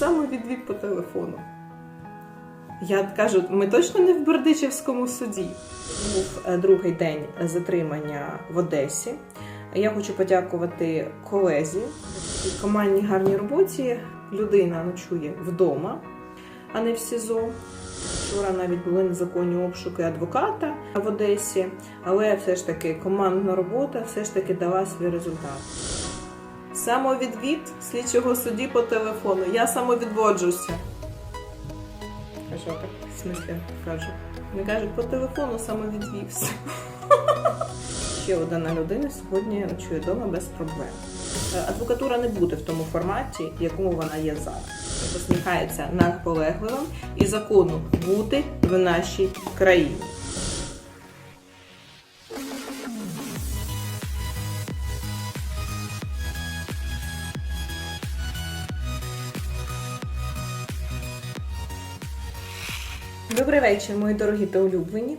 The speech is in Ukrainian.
самовідвід по телефону. Я кажу, ми точно не в Бердичевському суді. Був е, другий день затримання в Одесі. Я хочу подякувати колезі, командній гарній роботі. Людина ночує вдома, а не в СІЗО. Вчора навіть були незаконні обшуки адвоката в Одесі, але все ж таки командна робота все ж таки дала свій результат. Самовідвід слідчого судді по телефону. Я самовідводжуся. Що так? В смислі кажу? Не кажуть, по телефону самовідвівся. Ще одна людина сьогодні ночує вдома без проблем. Е, Адвокатура не буде в тому форматі, в якому вона є зараз. Посміхається наполегливим і закону бути в нашій країні. Добрий вечір, мої дорогі та улюблені.